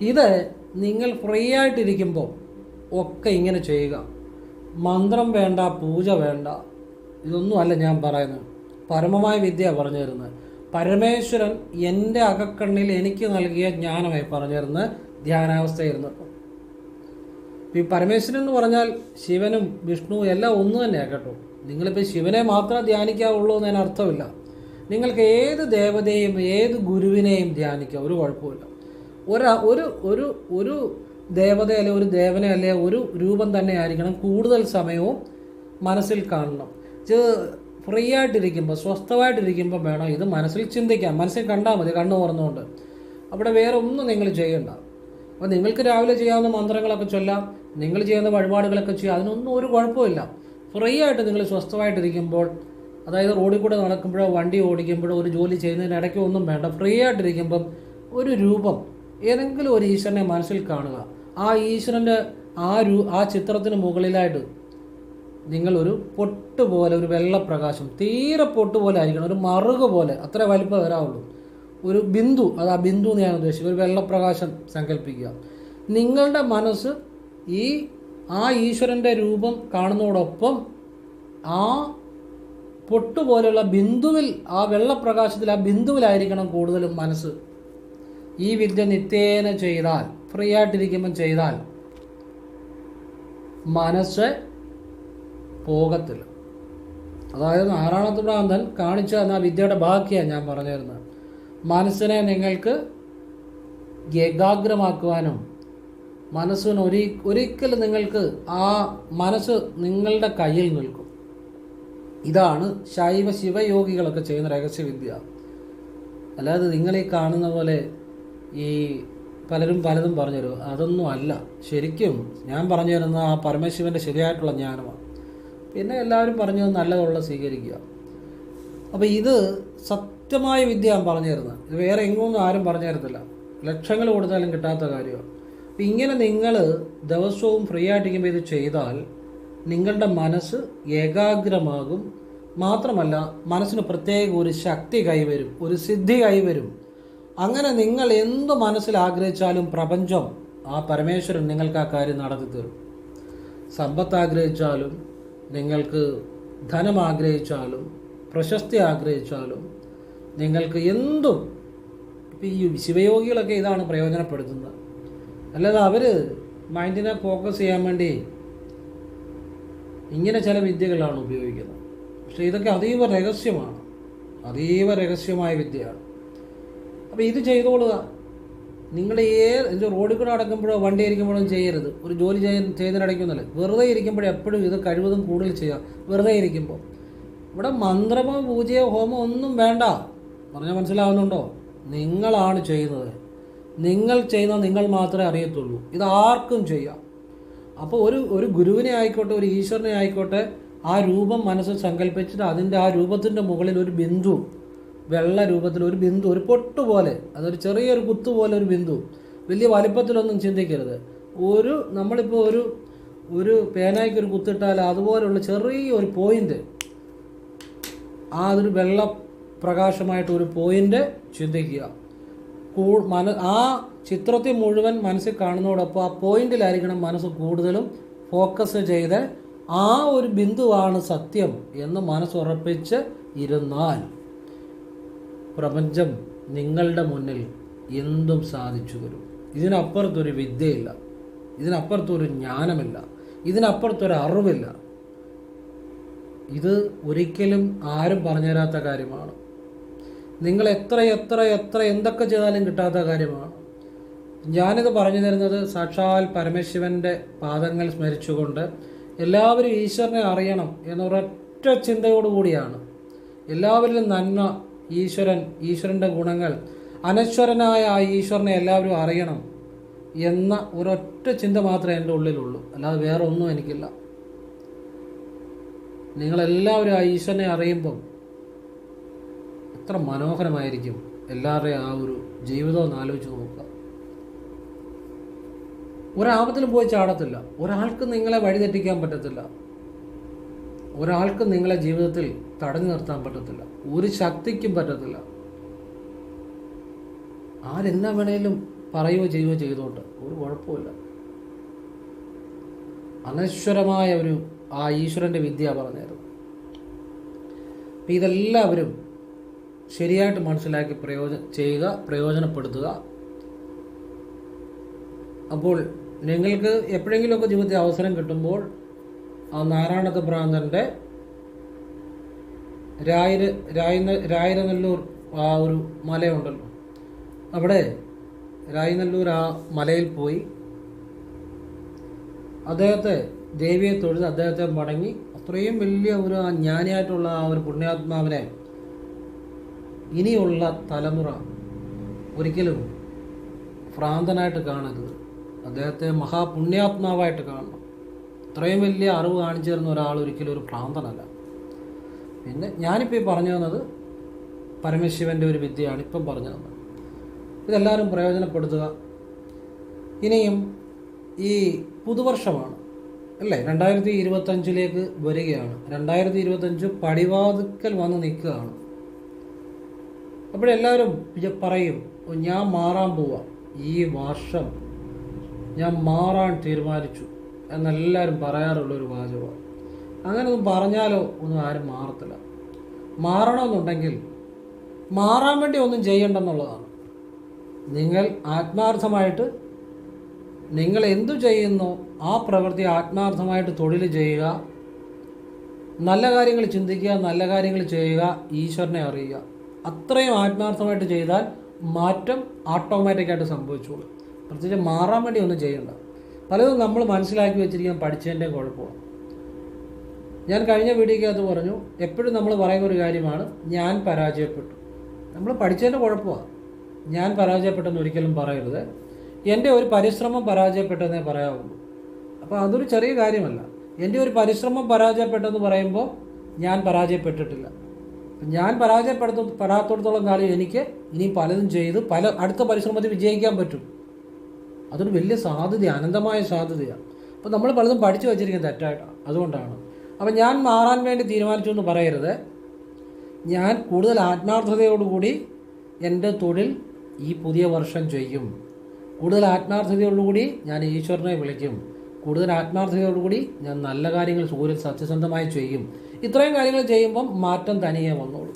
ഇത് നിങ്ങൾ ഫ്രീ ആയിട്ടിരിക്കുമ്പോൾ ഒക്കെ ഇങ്ങനെ ചെയ്യുക. മന്ത്രം വേണ്ട പൂജ വേണ്ട ഇതൊന്നുമല്ല ഞാൻ പറയുന്നത്. പരമമായ വിദ്യ പറഞ്ഞു തരുന്നത്. പരമേശ്വരൻ എന്റെ അകക്കണ്ണിൽ എനിക്ക് നൽകിയ ജ്ഞാനമായി പറഞ്ഞു തരുന്ന ധ്യാനാവസ്ഥയിരുന്നപ്പോൾ ഈ പരമേശ്വരൻ എന്ന് പറഞ്ഞാൽ ശിവനും വിഷ്ണു എല്ലാം ഒന്ന് തന്നെയാണ് കേട്ടോ. നിങ്ങളിപ്പോൾ ശിവനെ മാത്രം ധ്യാനിക്കാവുള്ളൂ എന്നതിന് അർത്ഥമില്ല. നിങ്ങൾക്ക് ഏത് ദേവതയെയും ഏത് ഗുരുവിനെയും ധ്യാനിക്കാം ഒരു കുഴപ്പമില്ല ഒരാ ഒരു ഒരു ഒരു ദേവത അല്ലെ ഒരു ദേവനെ അല്ലെ ഒരു രൂപം തന്നെ ആയിരിക്കണം കൂടുതൽ സമയവും മനസ്സിൽ കാണണം. ഇത് ഫ്രീ ആയിട്ടിരിക്കുമ്പോൾ സ്വസ്ഥമായിട്ടിരിക്കുമ്പോൾ വേണം ഇത് മനസ്സിൽ ചിന്തിക്കാം മനസ്സിൽ കണ്ടാൽ മതി കണ്ണു തുറന്നുകൊണ്ട്. അവിടെ വേറെ ഒന്നും നിങ്ങൾ ചെയ്യണ്ട. അപ്പോൾ നിങ്ങൾക്ക് രാവിലെ ചെയ്യാവുന്ന മന്ത്രങ്ങളൊക്കെ ചൊല്ലാം. നിങ്ങൾ ചെയ്യുന്ന വഴിപാടുകളൊക്കെ ചെയ്യുക അതിനൊന്നും ഒരു കുഴപ്പമില്ല ഫ്രീ ആയിട്ട് നിങ്ങൾ സ്വസ്ഥമായിട്ടിരിക്കുമ്പോൾ അതായത് റോഡിൽ കൂടെ നടക്കുമ്പോഴോ വണ്ടി ഓടിക്കുമ്പോഴോ ഒരു ജോലി ചെയ്യുന്നതിനിടയ്ക്ക് ഒന്നും വേണ്ട. ഫ്രീ ആയിട്ടിരിക്കുമ്പം ഒരു രൂപം ഏതെങ്കിലും ഒരു ഈശ്വരനെ മനസ്സിൽ കാണുക. ആ ഈശ്വരന്റെ ആ രൂ ആ ചിത്രത്തിന് മുകളിലായിട്ട് നിങ്ങളൊരു പൊട്ട് പോലെ ഒരു വെള്ളപ്രകാശം തീരെ പൊട്ട് പോലെ ആയിരിക്കണം. ഒരു മറുക പോലെ അത്ര വലിപ്പം വരാവുള്ളൂ. ഒരു ബിന്ദു അത് ആ ബിന്ദു എന്ന് ഞാൻ ഉദ്ദേശിക്കുന്നത് ഒരു വെള്ളപ്രകാശം സങ്കല്പിക്കുക. നിങ്ങളുടെ മനസ്സ് ഈ ആ ഈശ്വരന്റെ രൂപം കാണുന്നതോടൊപ്പം ആ പൊട്ടുപോലെയുള്ള ബിന്ദുവിൽ ആ വെള്ളപ്രകാശത്തിൽ ആ ബിന്ദുവിലായിരിക്കണം കൂടുതലും മനസ്സ്. ഈ വിദ്യ നിത്യേന ചെയ്താൽ ഫ്രീ ആയിട്ടിരിക്കുമ്പം ചെയ്താൽ മനസ്സ് പോകത്തില്ല. അതായത് നാരായണത്തുടാന്തൻ കാണിച്ച ആ വിദ്യയുടെ ബാക്കിയാണ് ഞാൻ പറഞ്ഞു തരുന്നത് മനസ്സിനെ നിങ്ങൾക്ക് ഏകാഗ്രമാക്കുവാനും മനസ്സിന് ഒരി ഒരിക്കലും നിങ്ങൾക്ക് ആ മനസ്സ് നിങ്ങളുടെ കയ്യിൽ നിൽക്കും. ഇതാണ് ശൈവ ശിവയോഗികളൊക്കെ ചെയ്യുന്ന രഹസ്യവിദ്യ. അല്ലാതെ നിങ്ങളീ കാണുന്ന പോലെ ഈ പലരും പലതും പറഞ്ഞു തരും അതൊന്നും അല്ല. ശരിക്കും ഞാൻ പറഞ്ഞു തരുന്ന ആ പരമശിവന്റെ ശരിയായിട്ടുള്ള ജ്ഞാനമാണ്. പിന്നെ എല്ലാവരും പറഞ്ഞു നല്ലതുള്ള സ്വീകരിക്കുക. അപ്പോൾ ഇത് സത്യമായ വിദ്യ ഞാൻ പറഞ്ഞു തരുന്നത് ഇത് വേറെ എങ്ങൊന്നും ആരും പറഞ്ഞു തരത്തില്ല ലക്ഷങ്ങൾ കൊടുത്താലും കിട്ടാത്ത കാര്യമാണ്. അപ്പം ഇങ്ങനെ നിങ്ങൾ ദിവസവും ഫ്രീ ആയിട്ടിരിക്കുമ്പോൾ ഇത് ചെയ്താൽ നിങ്ങളുടെ മനസ്സ് ഏകാഗ്രമാകും. മാത്രമല്ല മനസ്സിന് പ്രത്യേക ഒരു ശക്തി കൈവരും ഒരു സിദ്ധി കൈവരും. അങ്ങനെ നിങ്ങൾ എന്ത് മനസ്സിൽ ആഗ്രഹിച്ചാലും പ്രപഞ്ചം ആ പരമേശ്വരൻ നിങ്ങൾക്ക് ആ കാര്യം നടത്തി തരും. സമ്പത്ത് ആഗ്രഹിച്ചാലും നിങ്ങൾക്ക് ധനം ആഗ്രഹിച്ചാലും പ്രശസ്തി ആഗ്രഹിച്ചാലും നിങ്ങൾക്ക് എന്തും ഇപ്പം ഈ ശിവയോഗികളൊക്കെ ഇതാണ് പ്രയോജനപ്പെടുത്തുന്നത്. അല്ലാതെ അവർ മൈൻഡിനെ ഫോക്കസ് ചെയ്യാൻ വേണ്ടി ഇങ്ങനെ ചില വിദ്യകളാണ് ഉപയോഗിക്കുന്നത്. പക്ഷേ ഇതൊക്കെ അതീവ രഹസ്യമാണ്. അതീവ രഹസ്യമായ വിദ്യയാണ്. അപ്പോൾ ഇത് ചെയ്തോളുക നിങ്ങൾ ഏ ഇത് റോഡിൽ കൂടെ അടക്കുമ്പോഴോ വണ്ടി ഇരിക്കുമ്പോഴോ ചെയ്യരുത്. ഒരു ജോലി ചെയ്യ ചെയ്തതിനിടയ്ക്കൊന്നുമല്ല വെറുതെ ഇരിക്കുമ്പോഴേ എപ്പോഴും ഇത് കഴിവതും കൂടുതൽ ചെയ്യുക. വെറുതെ ഇരിക്കുമ്പോൾ ഇവിടെ മന്ത്രമോ പൂജയോ ഹോമോ ഒന്നും വേണ്ട. പറഞ്ഞാൽ മനസ്സിലാവുന്നുണ്ടോ? നിങ്ങളാണ് ചെയ്യുന്നത്. നിങ്ങൾ ചെയ്യുന്ന നിങ്ങൾ മാത്രമേ അറിയത്തുള്ളൂ. ഇത് ആർക്കും ചെയ്യാം. അപ്പോൾ ഒരു ഒരു ഗുരുവിനെ ആയിക്കോട്ടെ ഒരു ഈശ്വരനെ ആയിക്കോട്ടെ ആ രൂപം മനസ്സിൽ സങ്കല്പിച്ചിട്ട് അതിന്റെ ആ രൂപത്തിന്റെ മുകളിൽ ഒരു ബിന്ദു വെള്ള രൂപത്തിൽ ഒരു ബിന്ദു ഒരു പൊട്ട് പോലെ അതൊരു ചെറിയൊരു കുത്തു പോലെ ഒരു ബിന്ദു. വലിയ വലിപ്പത്തിലൊന്നും ചിന്തിക്കരുത്. ഒരു നമ്മളിപ്പോൾ ഒരു ഒരു പേനായ്ക്ക് ഒരു കുത്തിട്ടാൽ അതുപോലുള്ള ചെറിയൊരു പോയിന്റ് ആ അതൊരു വെള്ള പ്രകാശമായിട്ട് ഒരു പോയിന്റ് ചിന്തിക്കുക. മന ആ ചിത്രത്തെ മുഴുവൻ മനസ്സിൽ കാണുന്നതോടൊപ്പം ആ പോയിന്റിലായിരിക്കണം മനസ്സ് കൂടുതലും ഫോക്കസ് ചെയ്ത് ആ ഒരു ബിന്ദുവാണ് സത്യം എന്ന് മനസ്സുറപ്പിച്ച് ഇരുന്നാൽ പ്രപഞ്ചം നിങ്ങളുടെ മുന്നിൽ എന്തും സാധിച്ചു വരും ഇതിനപ്പുറത്തൊരു വിദ്യയില്ല. ഇതിനപ്പുറത്തൊരു ജ്ഞാനമില്ല. ഇതിനപ്പുറത്തൊരു അറിവില്ല. ഇത് ഒരിക്കലും ആരും പറഞ്ഞു തരാത്ത കാര്യമാണ്. നിങ്ങൾ എത്ര എത്ര എത്ര എന്തൊക്കെ ചെയ്താലും കിട്ടാത്ത കാര്യമാണ്. ഞാനിത് പറഞ്ഞു തരുന്നത് സാക്ഷാൽ പരമശിവന്റെ പാദങ്ങൾ സ്മരിച്ചുകൊണ്ട് എല്ലാവരും ഈശ്വരനെ അറിയണം എന്നൊരൊറ്റ ചിന്തയോടുകൂടിയാണ്. എല്ലാവരിലും നന്മ ഈശ്വരൻ ഈശ്വരന്റെ ഗുണങ്ങൾ അനശ്വരനായ ആ ഈശ്വരനെ എല്ലാവരും അറിയണം എന്ന ഒരൊറ്റ ചിന്ത മാത്രമേ എന്റെ ഉള്ളിലുള്ളൂ. അല്ലാതെ വേറെ ഒന്നും എനിക്കില്ല. നിങ്ങളെല്ലാവരും ആ ഈശ്വരനെ അറിയുമ്പം എത്ര മനോഹരമായിരിക്കും എല്ലാവരുടെയും ആ ഒരു ജീവിതം ഒന്ന് ആലോചിച്ച് നോക്കുക. ഒരാപത്തിലും പോയി ചാടത്തില്ല. ഒരാൾക്ക് നിങ്ങളെ വഴിതെറ്റിക്കാൻ പറ്റത്തില്ല. ഒരാൾക്ക് നിങ്ങളെ ജീവിതത്തിൽ തടഞ്ഞു നിർത്താൻ പറ്റത്തില്ല. ഒരു ശക്തിക്കും പറ്റത്തില്ല. ആരെന്നാ വേണേലും പറയുകയോ ചെയ്യുകയോ ചെയ്തോട്ട് ഒരു കുഴപ്പമില്ല അനശ്വരമായ ഒരു ആ ഈശ്വരന്റെ വിദ്യ പറഞ്ഞായിരുന്നു ഇതെല്ലാവരും ശരിയായിട്ട് മനസ്സിലാക്കി പ്രയോജന ചെയ്യുക പ്രയോജനപ്പെടുത്തുക. അപ്പോൾ നിങ്ങൾക്ക് എപ്പോഴെങ്കിലുമൊക്കെ ജീവിതത്തിൽ അവസരം കിട്ടുമ്പോൾ ആ നാരായണത്ത് ഭ്രാന്തന്റെ രായര് രായന രായരനല്ലൂർ ആ ഒരു മലയുണ്ടല്ലോ. അവിടെ രായനല്ലൂർ ആ മലയിൽ പോയി അദ്ദേഹത്തെ ദേവിയെ തൊഴുത് അദ്ദേഹത്തെ മടങ്ങി. അത്രയും വലിയ ഒരു ആ ജ്ഞാനിയായിട്ടുള്ള ആ ഒരു പുണ്യാത്മാവിനെ ഇനിയുള്ള തലമുറ ഒരിക്കലും ഭ്രാന്തനായിട്ട് കാണരുത്. അദ്ദേഹത്തെ മഹാപുണ്യാത്മാവായിട്ട് കാണണം. ഇത്രയും വലിയ അറിവ് കാണിച്ചു തരുന്ന ഒരാൾ ഒരിക്കലും ഒരു ഭ്രാന്തനല്ല. പിന്നെ ഞാനിപ്പോൾ പറഞ്ഞു തന്നത് പരമശിവന്റെ ഒരു വിദ്യയാണ് ഇപ്പം പറഞ്ഞു തന്നത്. ഇതെല്ലാവരും പ്രയോജനപ്പെടുത്തുക. ഇനിയും ഈ പുതുവർഷമാണ് അല്ലേ? രണ്ടായിരത്തി ഇരുപത്തഞ്ചിലേക്ക് വരികയാണ്. രണ്ടായിരത്തി ഇരുപത്തഞ്ച് പടിവാതുക്കൽ വന്ന് നിൽക്കുകയാണ്. അപ്പോഴെല്ലാവരും പറയും ഞാൻ മാറാൻ പോവാ. ഈ വർഷം ഞാൻ മാറാൻ തീരുമാനിച്ചു. എന്നെല്ലാവരും പറയാറുള്ളൊരു വാചകമാണ്. അങ്ങനെ ഒന്നും പറഞ്ഞാലോ ഒന്നും ആരും മാറത്തില്ല. മാറണമെന്നുണ്ടെങ്കിൽ മാറാൻ വേണ്ടി ഒന്നും ചെയ്യണ്ടെന്നുള്ളതാണ്. നിങ്ങൾ ആത്മാർത്ഥമായിട്ട് നിങ്ങൾ എന്തു ചെയ്യുന്നു ആ പ്രവൃത്തി ആത്മാർത്ഥമായിട്ട് തൊഴിൽ ചെയ്യുക നല്ല കാര്യങ്ങൾ ചിന്തിക്കുക നല്ല കാര്യങ്ങൾ ചെയ്യുക ഈശ്വരനെ അറിയുക. അത്രയും ആത്മാർത്ഥമായിട്ട് ചെയ്താൽ മാറ്റം ഓട്ടോമാറ്റിക്കായിട്ട് സംഭവിച്ചോളൂ. പ്രത്യേകിച്ച് മാറാൻ വേണ്ടി ഒന്നും ചെയ്യണ്ട. പലതും നമ്മൾ മനസ്സിലാക്കി വെച്ചിരിക്കാൻ പഠിച്ചതിന്റെ കുഴപ്പമാണ്. ഞാൻ കഴിഞ്ഞ വീഡിയോക്കകത്ത് പറഞ്ഞു എപ്പോഴും നമ്മൾ പറയുന്ന ഒരു കാര്യമാണ് ഞാൻ പരാജയപ്പെട്ടു. നമ്മൾ പഠിച്ചതിന്റെ കുഴപ്പമാണ്. ഞാൻ പരാജയപ്പെട്ടെന്ന് ഒരിക്കലും പറയരുത്. എന്റെ ഒരു പരിശ്രമം പരാജയപ്പെട്ടെന്നേ പറയാവുള്ളൂ. അപ്പോൾ അതൊരു ചെറിയ കാര്യമല്ല. എന്റെ ഒരു പരിശ്രമം പരാജയപ്പെട്ടെന്ന് പറയുമ്പോൾ ഞാൻ പരാജയപ്പെട്ടിട്ടില്ല. ഞാൻ പരാജയപ്പെടുത്ത പെടാത്തോടത്തോളം കാലം എനിക്ക് ഇനി പലതും ചെയ്ത് പല അടുത്ത പരിശ്രമത്തിൽ വിജയിക്കാൻ പറ്റും. അതൊരു വലിയ സാധ്യത അനന്തമായ സാധ്യതയാണ് അപ്പോൾ നമ്മൾ പലതും പഠിച്ചു വച്ചിരിക്കുന്നത് തെറ്റായിട്ടാണ് അതുകൊണ്ടാണ്. അപ്പം ഞാൻ മാറാൻ വേണ്ടി തീരുമാനിച്ചു എന്ന് പറയരുത്. ഞാൻ കൂടുതൽ ആത്മാർത്ഥതയോടുകൂടി എന്റെ തൊഴിൽ ഈ പുതിയ വർഷം ചെയ്യും. കൂടുതൽ ആത്മാർത്ഥതയോടുകൂടി ഞാൻ ഈശ്വരനെ വിളിക്കും. കൂടുതൽ ആത്മാർത്ഥതയോടുകൂടി ഞാൻ നല്ല കാര്യങ്ങൾ സൂര്യൻ സത്യസന്ധമായി ചെയ്യും. ഇത്രയും കാര്യങ്ങൾ ചെയ്യുമ്പം മാറ്റം തനിയെ വന്നോളൂ.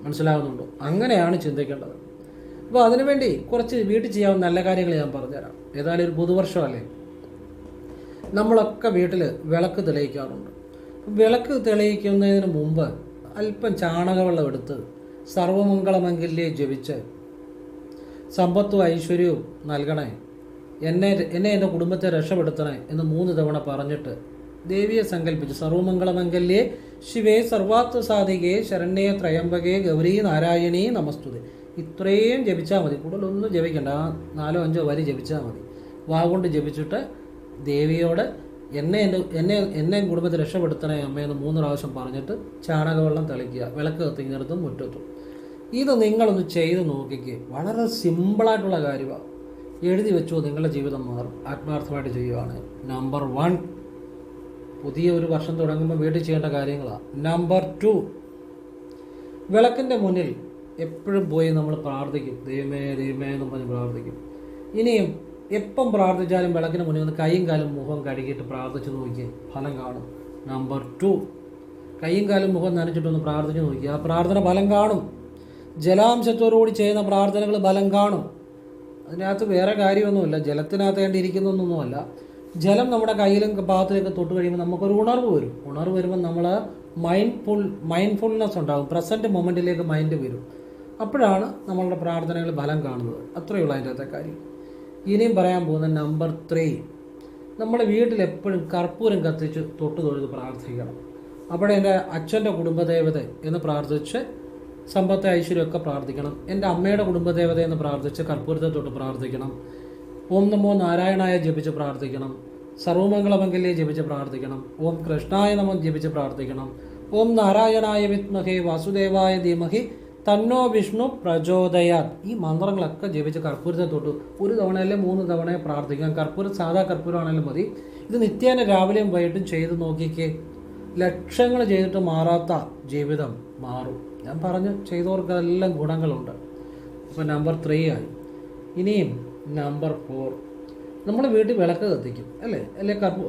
മനസ്സിലാകുന്നുണ്ടോ? അങ്ങനെയാണ് ചിന്തിക്കേണ്ടത്. അപ്പോൾ അതിനുവേണ്ടി കുറച്ച് വീട്ടിൽ ചെയ്യാവുന്ന നല്ല കാര്യങ്ങൾ ഞാൻ പറഞ്ഞുതരാം. ഏതായാലും ഒരു പുതുവർഷമല്ലേ? നമ്മളൊക്കെ വീട്ടിൽ വിളക്ക് തെളിയിക്കാറുണ്ട്. വിളക്ക് തെളിയിക്കുന്നതിന് മുമ്പ് അല്പം ചാണകവെള്ളം എടുത്ത് സർവമംഗളമംഗല്യെ ജപിച്ച് സമ്പത്തും ഐശ്വര്യവും നൽകണേ. എന്നെ എന്നെ എന്റെ കുടുംബത്തെ രക്ഷപ്പെടുത്തണേ എന്ന് മൂന്ന് തവണ പറഞ്ഞിട്ട് ദേവിയെ സങ്കല്പിച്ച്. സർവമംഗളമംഗല്യേ ശിവേ സർവാത്വ സാധികേ ശരണ്യേ ത്രയംബകേ ഗൗരി നാരായണി നമസ്തുതി. ഇത്രയും ജപിച്ചാൽ മതി. കൂടുതലൊന്നും ജപിക്കണ്ട. ആ നാലോ അഞ്ചോ വരി ജപിച്ചാൽ മതി. വാഗുകൊണ്ട് കൊണ്ട് ജപിച്ചിട്ട് ദേവിയോട് എന്നെ എന്റെ എന്നെ എന്നെ കുടുംബത്തെ രക്ഷപ്പെടുത്തണേ അമ്മയെന്ന് മൂന്ന് പ്രാവശ്യം പറഞ്ഞിട്ട് ചാണകവെള്ളം തെളിക്കുക. വിളക്ക് കത്തിക്കുന്നിടത്തും മുറ്റത്തും. ഇത് നിങ്ങളൊന്ന് ചെയ്ത് നോക്കിക്കുക വളരെ സിമ്പിളായിട്ടുള്ള കാര്യമാണ് എഴുതി വെച്ചു നിങ്ങളുടെ ജീവിതം മാറും. ആത്മാർത്ഥമായിട്ട് ചെയ്യുവാണ്. നമ്പർ വൺ പുതിയ ഒരു വർഷം തുടങ്ങുമ്പോൾ വീട്ടിൽ ചെയ്യേണ്ട കാര്യങ്ങളാണ് നമ്പർ ടു വിളക്കിന്റെ മുന്നിൽ എപ്പോഴും പോയി നമ്മൾ പ്രാർത്ഥിക്കും. ദൈവമേ ദൈവമേ എന്ന് പറഞ്ഞ് പ്രാർത്ഥിക്കും. ഇനിയും എപ്പം പ്രാർത്ഥിച്ചാലും വിളക്കിന് മുന്നിൽ നിന്ന് കൈയും കാലും മുഖം കഴുകിയിട്ട് പ്രാർത്ഥിച്ച് നോക്കി ഫലം കാണും. നമ്പർ ടു കൈയും കാലും മുഖം നനച്ചിട്ടൊന്ന് പ്രാർത്ഥിച്ചു നോക്കി ആ പ്രാർത്ഥന ഫലം കാണും. ജലാംശത്തോടുകൂടി ചെയ്യുന്ന പ്രാർത്ഥനകൾ ഫലം കാണും. അതിനകത്ത് വേറെ കാര്യമൊന്നുമില്ല. ജലത്തിനകത്ത് കണ്ടിരിക്കുന്നൊന്നുമല്ല ജലം നമ്മുടെ കയ്യിലും പാത്രത്തിലൊക്കെ തൊട്ട് കഴിയുമ്പോൾ നമുക്കൊരു ഉണർവ് വരും. ഉണർവ് വരുമ്പോൾ നമ്മൾ മൈൻഡ്ഫുൾ മൈൻഡ്ഫുൾനെസ് ഉണ്ടാകും. പ്രസന്റ് മൊമെന്റിലേക്ക് മൈൻഡ് വരും. അപ്പോഴാണ് നമ്മളുടെ പ്രാർത്ഥനകൾ ഫലം കാണുന്നത്. അത്രയേ ഉള്ളൂ അതിന്റെ അകത്തെ കാര്യം. ഇനിയും പറയാൻ പോകുന്ന നമ്പർ ത്രീ നമ്മുടെ വീട്ടിൽ എപ്പോഴും കർപ്പൂരം കത്തിച്ച് തൊട്ട് തൊഴുത് പ്രാർത്ഥിക്കണം. അവിടെ എന്റെ അച്ഛന്റെ കുടുംബദേവത എന്ന് പ്രാർത്ഥിച്ച് സമ്പത്ത് ഐശ്വര്യമൊക്കെ പ്രാർത്ഥിക്കണം. എന്റെ അമ്മയുടെ കുടുംബദേവത എന്ന് പ്രാർത്ഥിച്ച് കർപ്പൂരത്തെ തൊട്ട് പ്രാർത്ഥിക്കണം. ഓം നമോ നാരായണായ ജപിച്ച് പ്രാർത്ഥിക്കണം. സർവമംഗളമംഗല്യെ ജപിച്ച് പ്രാർത്ഥിക്കണം. ഓം കൃഷ്ണായ നമം ജപിച്ച് പ്രാർത്ഥിക്കണം. ഓം നാരായണായ വിത്മഹേ വാസുദേവായ ധീമഹി തന്നോ വിഷ്ണു പ്രചോദയാ ഈ മന്ത്രങ്ങളൊക്കെ ജപിച്ച് കർപ്പൂരത്തെ തൊട്ട് ഒരു തവണ മൂന്ന് തവണ പ്രാർത്ഥിക്കാം. കർപ്പൂരം സാധാ കർപ്പൂരമാണെങ്കിലും മതി. ഇത് നിത്യേന രാവിലെയും വൈകിട്ടും ചെയ്ത് നോക്കിക്കേ. ലക്ഷങ്ങൾ ചെയ്തിട്ട് മാറാത്ത ജീവിതം മാറും. ഞാൻ പറഞ്ഞു ചെയ്തവർക്കെല്ലാം ഗുണങ്ങളുണ്ട്. അപ്പോൾ നമ്പർ ത്രീ ആയി. ഇനിയും നമ്പർ ഫോർ നമ്മൾ വീട്ടിൽ വിളക്ക് കത്തിക്കും അല്ലേ? അല്ലെ കർപ്പൂ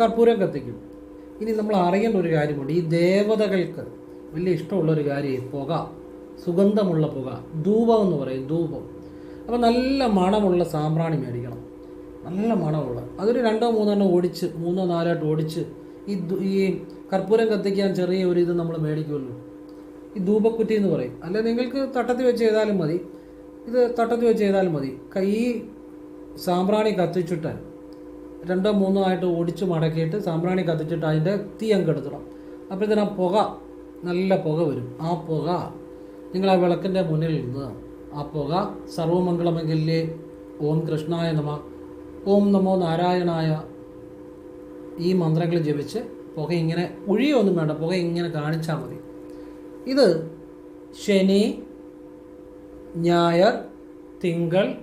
കർപ്പൂരം കത്തിക്കും. ഇനി നമ്മൾ അറിയേണ്ട ഒരു കാര്യമുണ്ട്. ഈ ദേവതകൾക്ക് വലിയ ഇഷ്ടമുള്ള ഒരു കാര്യം പുക സുഗന്ധമുള്ള പുക ധൂപം എന്ന് പറയും ധൂപം. അപ്പോൾ നല്ല മണമുള്ള സാമ്പ്രാണി മേടിക്കണം. നല്ല മണമുള്ള. അതൊരു രണ്ടോ മൂന്നെണ്ണം ഓടിച്ച് മൂന്നോ നാലായിട്ട് ഓടിച്ച് ഈ ഈ കർപ്പൂരം കത്തിക്കാൻ ചെറിയ ഒരു ഇത് നമ്മൾ മേടിക്കുമല്ലോ. ഈ ധൂപക്കുറ്റി എന്ന് പറയും. അല്ല നിങ്ങൾക്ക് തട്ടത്തിൽ വെച്ച് ചെയ്താലും മതി. ഇത് തട്ടത്തിൽ വെച്ച് ചെയ്താലും മതി. കൈ സാമ്പ്രാണി കത്തിച്ചിട്ട് രണ്ടോ മൂന്നോ ആയിട്ട് ഒടിച്ച് മടക്കിയിട്ട് സാമ്പ്രാണി കത്തിച്ചിട്ട് അതിന്റെ തീ അങ്ങ് എടുത്തിടാം. അപ്പോഴത്തേനും ആ പുക നല്ല പുക വരും. ആ പുക നിങ്ങൾ ആ വിളക്കിന്റെ മുന്നിൽ ഇരുന്ന് ആ പുക സർവമംഗളമെങ്കിലേ ഓം കൃഷ്ണായ നമ ഓം നമോ നാരായണായ ഈ മന്ത്രങ്ങൾ ജപിച്ച് പുക ഇങ്ങനെ ഒഴിയൊന്നും വേണ്ട പുക ഇങ്ങനെ കാണിച്ചാൽ മതി. ഇത് ശനി ഞായർ തിങ്കൾ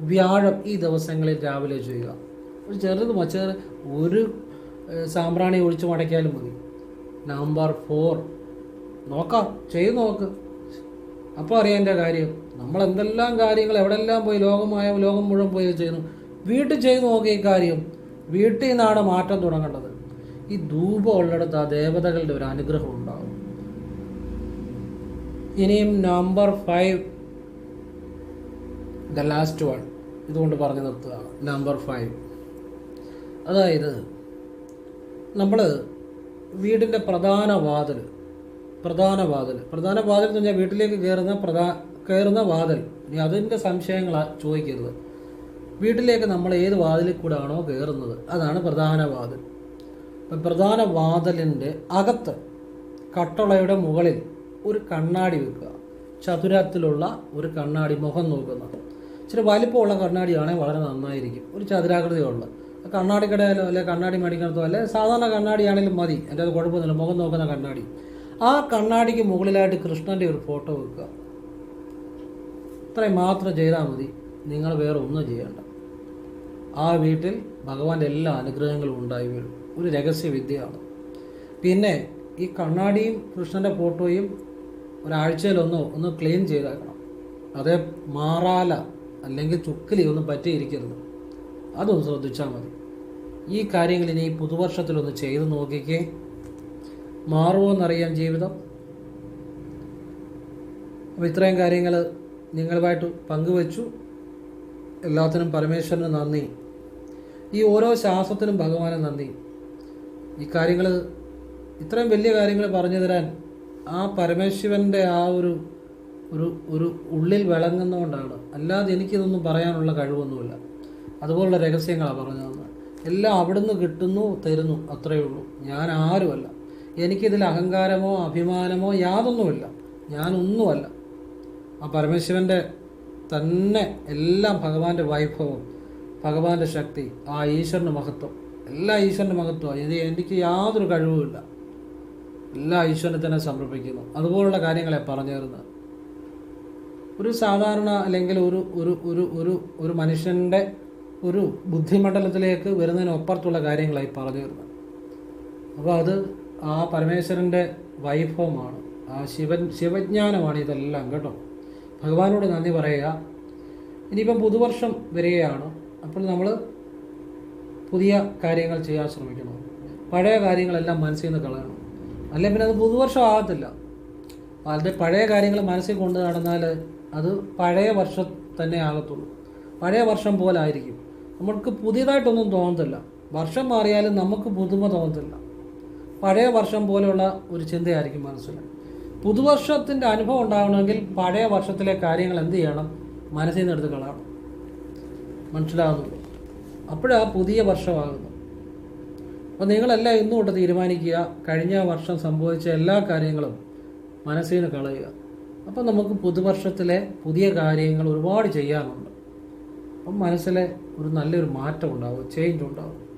വ്യാഴം ഈ ദിവസങ്ങളിൽ രാവിലെ ചെയ്യുക. ഒരു ചെറുത് ചെറു ഒരു സാമ്പ്രാണി ഒഴിച്ചു മടക്കിയാലും മതി. നമ്പർ ഫോർ നോക്കാം. ചെയ്ത് നോക്ക്. അപ്പോൾ അറിയാന്റെ കാര്യം നമ്മൾ എന്തെല്ലാം കാര്യങ്ങൾ എവിടെല്ലാം പോയി ലോകമായ ലോകം മുഴുവൻ പോയി ചെയ്യുന്നു. വീട്ടിൽ ചെയ്ത് നോക്കിയ കാര്യം. വീട്ടിൽ നിന്നാണ് മാറ്റം തുടങ്ങേണ്ടത്. ഈ ധൂപം ഉള്ളിടത്ത് ആ ദേവതകളുടെ ഒരു അനുഗ്രഹം ഉണ്ടാകും. ഇനിയും number five the last one ഇതുകൊണ്ട് പറഞ്ഞു നിർത്തുകയാണ് നമ്പർ ഫൈവ് അതായത് നമ്മൾ വീടിന്റെ പ്രധാന വാതിൽ പ്രധാന വാതിൽ പ്രധാന വാതിൽ എന്ന് പറഞ്ഞാൽ വീട്ടിലേക്ക് കയറുന്ന പ്രധാ കയറുന്ന വാതിൽ. ഇനി അതിന്റെ സംശയങ്ങളാണ് ചോദിക്കരുത്. വീട്ടിലേക്ക് നമ്മൾ ഏത് വാതിലിൽ കൂടെ ആണോ കയറുന്നത് അതാണ് പ്രധാന വാതിൽ. പ്രധാന വാതിലിന്റെ അകത്ത് കട്ടളയുടെ മുകളിൽ ഒരു കണ്ണാടി വെക്കുക. ചതുരത്തിലുള്ള ഒരു കണ്ണാടി മുഖം നോക്കുന്നത് ഇച്ചിരി വലിപ്പമുള്ള കണ്ണാടിയാണെങ്കിൽ വളരെ നന്നായിരിക്കും. ഒരു ചതുരാകൃതിയുള്ള. കണ്ണാടി കടയിലോ അല്ലെ കണ്ണാടി മേടിക്കണത്തോ അല്ലെ സാധാരണ കണ്ണാടിയാണെങ്കിലും മതി. എന്റെ അത് കുഴപ്പമൊന്നുമില്ല. മുഖം നോക്കുന്ന കണ്ണാടി. ആ കണ്ണാടിക്ക് മുകളിലായിട്ട് കൃഷ്ണന്റെ ഒരു ഫോട്ടോ വെക്കുക. ഇത്രയും മാത്രം ചെയ്താൽ മതി. നിങ്ങൾ വേറെ ഒന്നും ചെയ്യേണ്ട. ആ വീട്ടിൽ ഭഗവാന്റെ എല്ലാ അനുഗ്രഹങ്ങളും ഉണ്ടായി വരും. ഒരു രഹസ്യവിദ്യയാണ്. പിന്നെ ഈ കണ്ണാടിയും കൃഷ്ണന്റെ ഫോട്ടോയും ഒരാഴ്ചയിലൊന്നോ ഒന്ന് ക്ലീൻ ചെയ്തേക്കണം. അതേ മാറാല അല്ലെങ്കിൽ ചുക്കിലി ഒന്നും പറ്റിയിരിക്കരുത്. അതൊന്ന് ശ്രദ്ധിച്ചാൽ മതി. ഈ കാര്യങ്ങൾ ഇനി പുതുവർഷത്തിലൊന്ന് ചെയ്തു നോക്കിക്കേ. മാറുമോ എന്നറിയാം ജീവിതം. അപ്പോൾ ഇത്രയും കാര്യങ്ങൾ നിങ്ങളുമായിട്ട് പങ്കുവച്ചു. എല്ലാത്തിനും പരമേശ്വരന് നന്ദി. ഈ ഓരോ ശ്വാസത്തിനും ഭഗവാന് നന്ദി. ഈ കാര്യങ്ങൾ ഇത്രയും വലിയ കാര്യങ്ങൾ പറഞ്ഞു തരാൻ ആ പരമേശ്വരന്റെ ആ ഒരു ഒരു ഒരു ഉള്ളിൽ വിളങ്ങുന്നതുകൊണ്ടാണ്. അല്ലാതെ എനിക്കിതൊന്നും പറയാനുള്ള കഴിവൊന്നുമില്ല. അതുപോലുള്ള രഹസ്യങ്ങളാണ് പറഞ്ഞു തന്നത് എല്ലാം അവിടുന്ന് കിട്ടുന്നു തരുന്നു അത്രയേ ഉള്ളൂ. ഞാൻ ആരുമല്ല. എനിക്കിതിൽ അഹങ്കാരമോ അഭിമാനമോ യാതൊന്നുമില്ല. ഞാനൊന്നുമല്ല. ആ പരമേശ്വരന്റെ തന്നെ എല്ലാം ഭഗവാന്റെ വൈഭവം ഭഗവാന്റെ ശക്തി ആ ഈശ്വരന്റെ മഹത്വം. എല്ലാ ഈശ്വരന്റെ മഹത്വമാണ് ഇത് എനിക്ക് യാതൊരു കഴിവുമില്ല. എല്ലാ ഈശ്വരനെ തന്നെ സമർപ്പിക്കുന്നു. അതുപോലുള്ള കാര്യങ്ങളെ പറഞ്ഞു തരുന്നത് ഒരു സാധാരണ അല്ലെങ്കിൽ ഒരു ഒരു ഒരു ഒരു ഒരു മനുഷ്യന്റെ ഒരു ബുദ്ധിമണ്ഡലത്തിലേക്ക് വരുന്നതിനപ്പുറത്തുള്ള കാര്യങ്ങളായി പറഞ്ഞു തരുന്നത് അപ്പോൾ അത് ആ പരമേശ്വരന്റെ വൈഭവമാണ്. ആ ശിവൻ ശിവജ്ഞാനമാണ് ഇതെല്ലാം കേട്ടോ. ഭഗവാനോട് നന്ദി പറയുക. ഇനിയിപ്പം പുതുവർഷം വരികയാണ്. അപ്പോൾ നമ്മൾ പുതിയ കാര്യങ്ങൾ ചെയ്യാൻ ശ്രമിക്കണം. പഴയ കാര്യങ്ങളെല്ലാം മനസ്സിൽ നിന്ന് കളയണം. അല്ലെ പിന്നെ അത് പുതുവർഷം ആകത്തില്ല അതിന്റെ പഴയ കാര്യങ്ങൾ മനസ്സിൽ കൊണ്ട് നടന്നാൽ അത് പഴയ വർഷം തന്നെ ആകത്തുള്ളൂ. പഴയ വർഷം പോലെ ആയിരിക്കും. നമുക്ക് പുതിയതായിട്ടൊന്നും തോന്നത്തില്ല. വർഷം മാറിയാലും നമുക്ക് പുതുമ തോന്നത്തില്ല. പഴയ വർഷം പോലെയുള്ള ഒരു ചിന്തയായിരിക്കും മനസ്സിൽ. പുതുവർഷത്തിന്റെ അനുഭവം ഉണ്ടാകണമെങ്കിൽ പഴയ വർഷത്തിലെ കാര്യങ്ങൾ എന്ത് ചെയ്യണം? മനസ്സിൽ നിന്ന് എടുത്ത് കളയണം. മനസ്സിലാകുന്നുള്ളൂ അപ്പോഴാ പുതിയ വർഷമാകുന്നു അപ്പോൾ നിങ്ങളല്ല ഇന്നും കൊണ്ട് തീരുമാനിക്കുക. കഴിഞ്ഞ വർഷം സംഭവിച്ച എല്ലാ കാര്യങ്ങളും മനസ്സിൽ നിന്ന് കളയുക. അപ്പം നമുക്ക് പുതുവർഷത്തിലെ പുതിയ കാര്യങ്ങൾ ഒരുപാട് ചെയ്യാനുണ്ട്. അപ്പം മനസ്സിലെ ഒരു നല്ലൊരു മാറ്റം ഉണ്ടാവും ചേഞ്ച് ഉണ്ടാവും